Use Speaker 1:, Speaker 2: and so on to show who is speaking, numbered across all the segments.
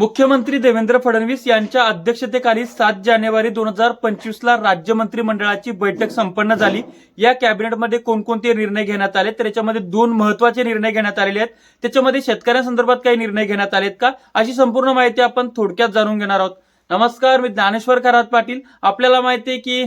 Speaker 1: मुख्यमंत्री देवेंद्र फडणवीस यांच्या अध्यक्षतेखाली सात जानेवारी दोन हजार पंचवीस ला राज्य मंत्रिमंडळाची बैठक संपन्न झाली. या कॅबिनेटमध्ये कोणकोणते निर्णय घेण्यात आले? तर याच्यामध्ये दोन महत्त्वाचे निर्णय घेण्यात आलेले आहेत. त्याच्यामध्ये शेतकऱ्यांसंदर्भात काही निर्णय घेण्यात आलेत का? अशी संपूर्ण माहिती आपण थोडक्यात जाणून घेणार आहोत. नमस्कार मी ज्ञानेश्वर खरात पाटील. आपल्याला माहिती आहे की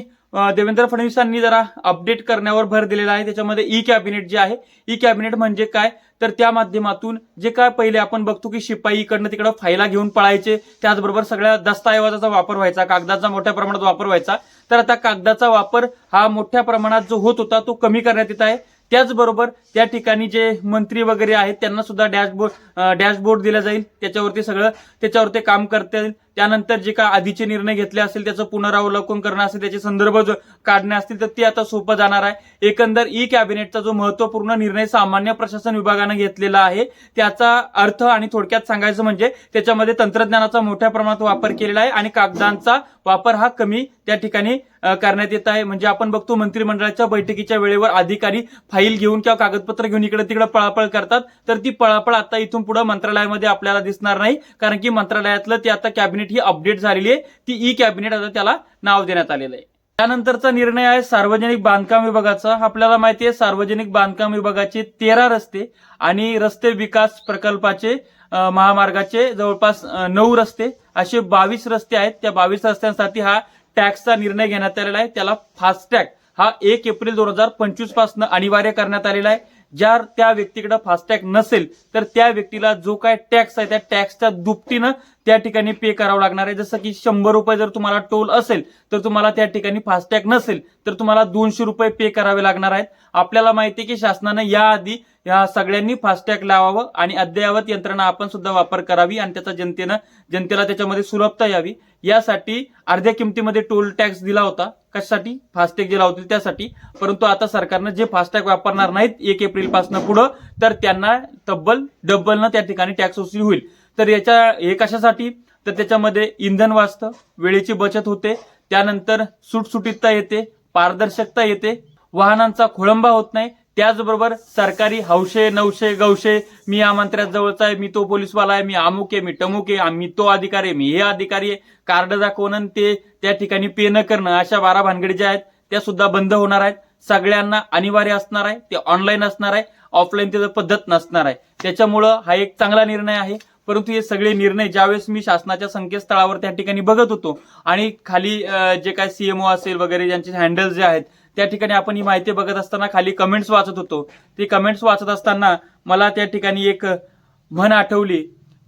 Speaker 1: देवेंद्र फडणवीसांनी जरा अपडेट करण्यावर भर दिलेला आहे. त्याच्यामध्ये e ई कॅबिनेट जे आहे e ई कॅबिनेट म्हणजे काय? तर त्या माध्यमातून जे काय पहिले आपण बघतो की शिपाई इकडनं तिकडं फायला घेऊन पळायचे त्याचबरोबर सगळ्या दस्तऐवजाचा वापर व्हायचा कागदाचा मोठ्या प्रमाणात वापर व्हायचा. तर आता कागदाचा वापर हा मोठ्या प्रमाणात जो होत होता तो कमी करण्यात येत आहे. त्याचबरोबर त्या ठिकाणी जे मंत्री वगैरे आहेत त्यांना सुद्धा डॅशबोर्ड डॅशबोर्ड दिला जाईल. त्याच्यावरती सगळं त्याच्यावर ते काम करता येईल त्यानंतर जे काय आधीचे निर्णय घेतले असेल त्याचं पुनरावलोकन करणं असेल त्याचे संदर्भ काढणे असतील तर ते आता सोपं जाणार आहे. एकंदर ई कॅबिनेटचा जो महत्त्वपूर्ण निर्णय सामान्य प्रशासन विभागानं घेतलेला आहे त्याचा अर्थ आणि थोडक्यात सांगायचं म्हणजे त्याच्यामध्ये तंत्रज्ञानाचा मोठ्या प्रमाणात वापर केलेला आहे आणि कागदांचा वापर हा कमी त्या ठिकाणी करण्यात येत आहे. म्हणजे आपण बघतो मंत्रिमंडळाच्या बैठकीच्या वेळेवर अधिकारी फाईल घेऊन किंवा कागदपत्र घेऊन इकडे तिकडे पळापळ करतात तर ती पळापळ आता इथून पुढे मंत्रालयामध्ये आपल्याला दिसणार नाही कारण की मंत्रालयातलं ते आता कॅबिनेट ही अपडेट झालेली आहे. ती ई कॅबिनेट आता त्याला नाव देण्यात आलेलं आहे. त्यानंतरचा निर्णय आहे सार्वजनिक बांधकाम विभागाचा. आपल्याला माहिती आहे सार्वजनिक बांधकाम विभागाचे तेरा रस्ते आणि रस्ते विकास प्रकल्पाचे महामार्गाचे जवळपास नऊ रस्ते. असे बावीस रस्ते आहेत. त्या बावीस रस्त्यांसाठी हा टॅक्सचा निर्णय घेण्यात आलेला आहे. त्याला फास्टॅग हा एक एप्रिल दोन हजार पंचवीसपासून अनिवार्य करण्यात आलेला आहे. ज्या त्या व्यक्तीकडे फास्टॅग नसेल तर त्या व्यक्तीला जो काय टॅक्स आहे त्या टॅक्सच्या दुपटीनं त्या ठिकाणी पे करावं लागणार आहे. जसं की शंभर रुपये जर तुम्हाला टोल असेल तर तुम्हाला त्या ठिकाणी फास्टॅग नसेल तर तुम्हाला दोनशे रुपये पे करावे लागणार आहेत. आपल्याला माहिती आहे की शासनानं याआधी या सगळ्यांनी फास्टॅग लावावं आणि अद्ययावत यंत्रणा आपण सुद्धा वापर करावी आणि त्याचा जनतेनं जनतेला त्याच्यामध्ये सुलभता यावी. यासाठी अर्ध्या किमतीमध्ये टोल टॅक्स दिला होता. कशासाठी? फास्टॅग जे लावतील त्यासाठी. परंतु आता सरकारनं जे फास्टॅग वापरणार नाहीत एक एप्रिलपासून पुढं तर त्यांना तब्बल डब्बलनं त्या ठिकाणी टॅक्स वसूल होईल. तर याच्या हे कशासाठी तर त्याच्यामध्ये इंधन वाचतं वेळेची बचत होते त्यानंतर सुटसुटीतता येते पारदर्शकता येते वाहनांचा खोळंबा होत नाही त्याचबरोबर सरकारी हौशे नवशे गवशे मी या जवळचा आहे मी तो पोलीसवाला आहे मी अमुक आहे मी टमुक आहे मी तो अधिकारी आहे मी हे अधिकारी आहे कार्ड दाखवणं आणि ते त्या ठिकाणी पे न करणं अशा बारा भानगडी ज्या आहेत त्या सुद्धा बंद होणार आहेत. सगळ्यांना अनिवार्य असणार आहे ते ऑनलाईन असणार आहे ऑफलाईन त्याचं पद्धत नसणार आहे. त्याच्यामुळं हा एक चांगला निर्णय आहे. परंतु हे सगळे निर्णय ज्यावेळेस मी शासनाच्या संकेतस्थळावर त्या ठिकाणी बघत होतो आणि खाली जे काय सीएमओ असेल वगैरे ज्यांचे हँडल जे आहेत त्या ठिकाणी आपण ही माहिती बघत असताना खाली कमेंट्स वाचत होतो. ती कमेंट्स वाचत असताना मला त्या ठिकाणी एक म्हण आठवली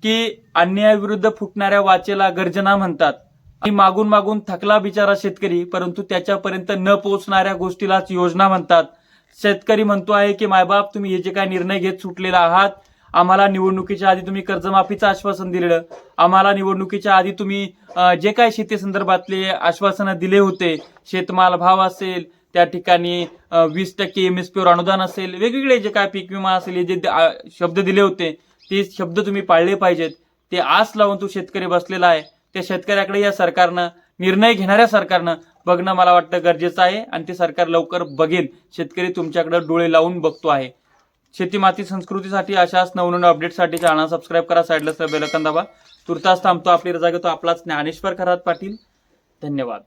Speaker 1: की अन्यायाविरुद्ध फुटणाऱ्या वाचेला गर्जना म्हणतात. आणि मागून मागून थकला बिचारा शेतकरी परंतु त्याच्यापर्यंत न पोहोचणाऱ्या गोष्टीलाच योजना म्हणतात. शेतकरी म्हणतो आहे की मायबाप तुम्ही हे जे काय निर्णय घेत सुटलेला आहात आम्हाला निवडणुकीच्या आधी तुम्ही कर्जमाफीचं आश्वासन दिलेलं. आम्हाला निवडणुकीच्या आधी तुम्ही जे काय शेती संदर्भातले आश्वासनं दिले होते शेतमाल भाव असेल त्या ठिकाणी वीस टक्के एम एस पीवर अनुदान असेल वेगवेगळे जे काय पीक विमा असेल हे जे द- शब्द दिले होते ते शब्द तुम्ही पाळले पाहिजेत. ते आस लावून तो शेतकरी बसलेला आहे. त्या शेतकऱ्याकडे या सरकारनं निर्णय घेणाऱ्या सरकारनं बघणं मला वाटतं गरजेचं आहे आणि ते सरकार लवकर बघेल. शेतकरी तुमच्याकडे डोळे लावून बघतो आहे. शेती माती संस्कृतीसाठी अशाच नवनवीन अपडेटसाठी चॅनल सबस्क्राईब करा साईडला बेलकन दाबा. तुर्तास थांबतो आपली रजा घेतो आपलाच ज्ञानेश्वर खरात पाटील. धन्यवाद.